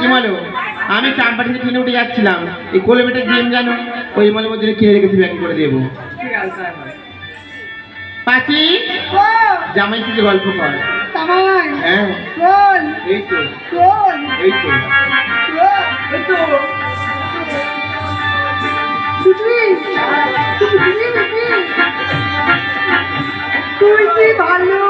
কি বলো? আমি চাম্পাটি থেকে উঠে যাচ্ছিলাম। এই কোলবেটের জিম জানো ওই মলে মধ্যে কিনে রেখেছি ব্যাগ করে দেবো। পাচি জামাই থেকে গল্প কর। হ্যাঁ। এই তো। এই তো। এই তো। তুই তুই ভালো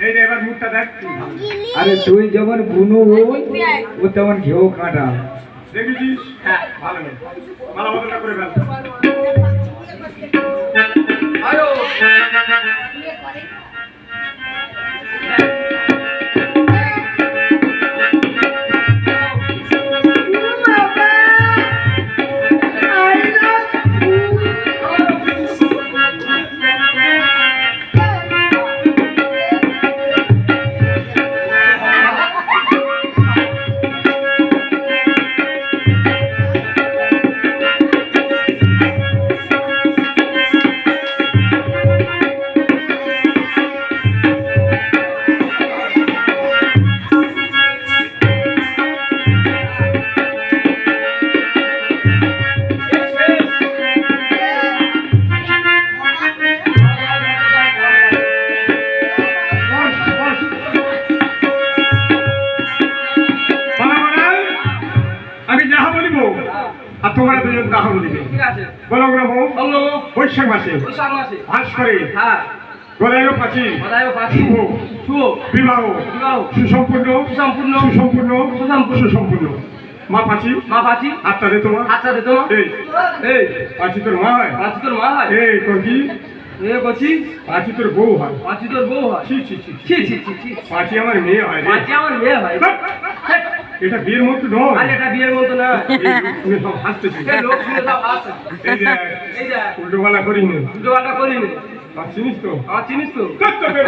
এই যে, এবার মুখটা দেখ। আরে তুই যখন বুনু ওই ও তেমন ঘেউ কাঁটা। দেখেছিস? ভালো। রে। মালা করে ফেল। বলিবে ঠিক বলো গ্রাম বৈশাখ মাসে। ভাস করে। হ্যাঁ। গলায় পাচি বাদায় পাচ্ছি শুভ। শুভ। বিবাহ। বিবাহ। সুসম্পূর্ণ। সুসম্পূর্ণ। সুসম্পূর্ণ। সুসম্পূর্ণ। সুসম্পূর্ণ। মা পাচি মা পাচ্ছি হাতটা দে তোমার। হাতটা দে তোমার। এই। এই। পাচি তোর মা হয়। তোর মা হয়। এই তোর কি? এ করছি পাচি তোর বউ হয়। তোর বউ হয়। ছি ছি ছি ছি। ছি ছি ছি পাচি আমার মেয়ে হয় আমার মেয়ে হয়। এটা বিয়ের মতো নয়। আরে এটা বিয়ের মতো না। এই শুনে সব হাসতেছে সে লোক শুনে সব হাসছে। এই যে এই যে। উল্টো বেলা করিনি। দুটো আটা করিনি। আর চিনিস তো? আমার চিনিস তো? এই,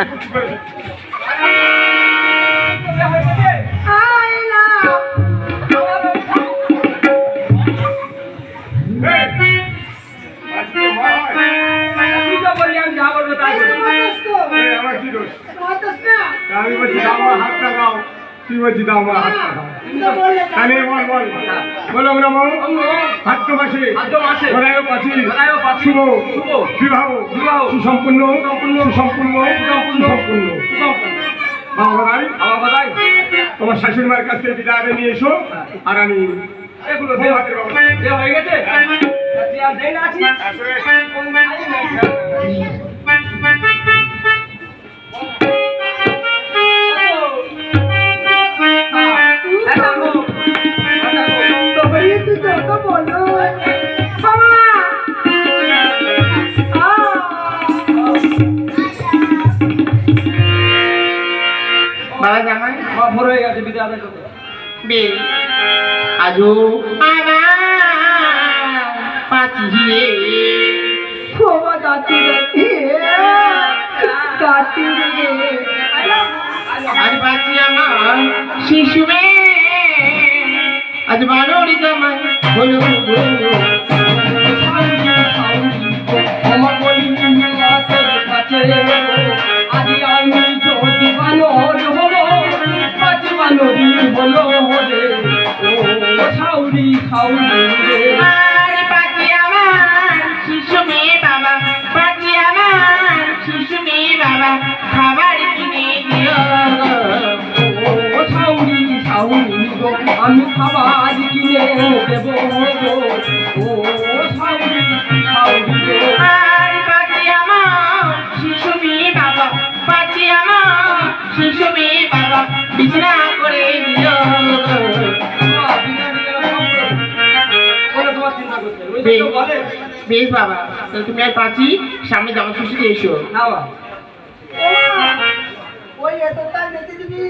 আমি এই, না বলছি আমার হাতটা দাও। তুই বলছি দাও আমার তাহলে বল বল। বলো গ্রাম মাসে শুভ। বিবাহ। বিবাহ। সুসম্পূর্ণ। সম্পূর্ণ সম্পূর্ণ সম্পূর্ণ সম্পূর্ণ সুসম্পূর্ণ। বাবা ভাই তোমার শাশুড়ি মায়ের কাছ থেকে বিদায় নিয়ে এসো। আর আমি এগুলো দেওয়া হয়ে গেছে? হয়ে গেছে বিদায় আদায় করতে। বেশ। আজও আমার পাচি হিরে বাবা দাঁতি দাঁতি দাঁতি রে আজ পাচি আমার শিশু মেয়ে আজ বানরি জামাই হলো। গো আমি খাবার কিনে দেব ও বিছানা করে দিও। বেশ বাবা। তাহলে তুমি আর পাচি সামনে জামা ষষ্ঠীতে এসো। হ্যাঁ ও দোকান দিবি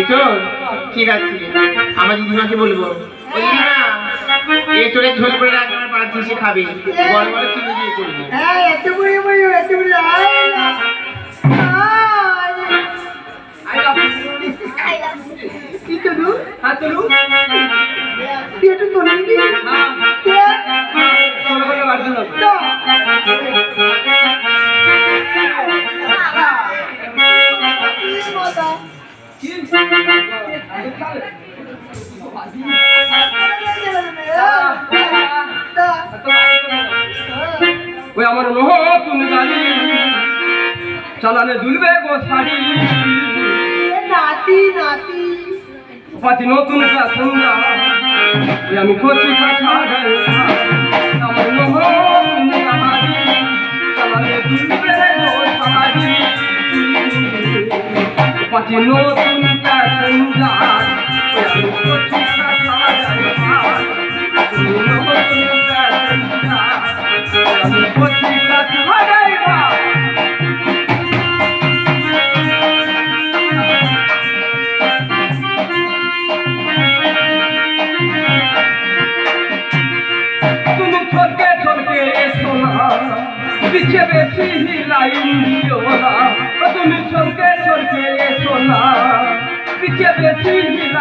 যাব। ঠিক আছে। আমার দিদিমাকে বলব। ওই দিদিমা এ চলে ঝোল করে রাখবে আমার পাঁচ খাবে। বড় বড় চিনি দিয়ে করব? এত বুড়ি বুড়ি এত বুড়ি কি ওই আমার নতুন গাড়ি চালানে দুলবে গো শাড়ি। নাতি নাতি। পাতি নতুন আমি কচি কাছা আমার নতুন গাড়ি চালানে দুলবে গো শাড়ি। পাতি নতুন কাসন্দা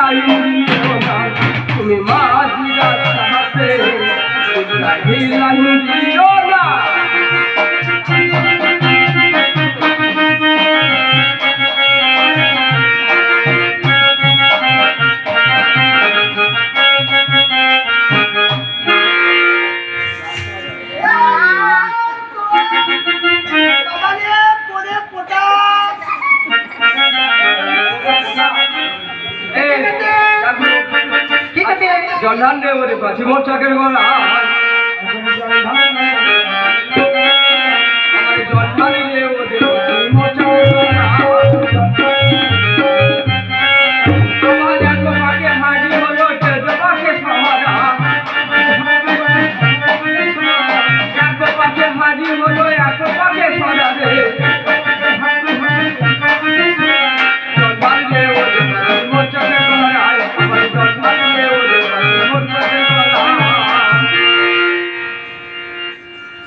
বেশি লাইন দিও না তুমি জন্ধান রে ওরে বাজি মোর চাকের গলা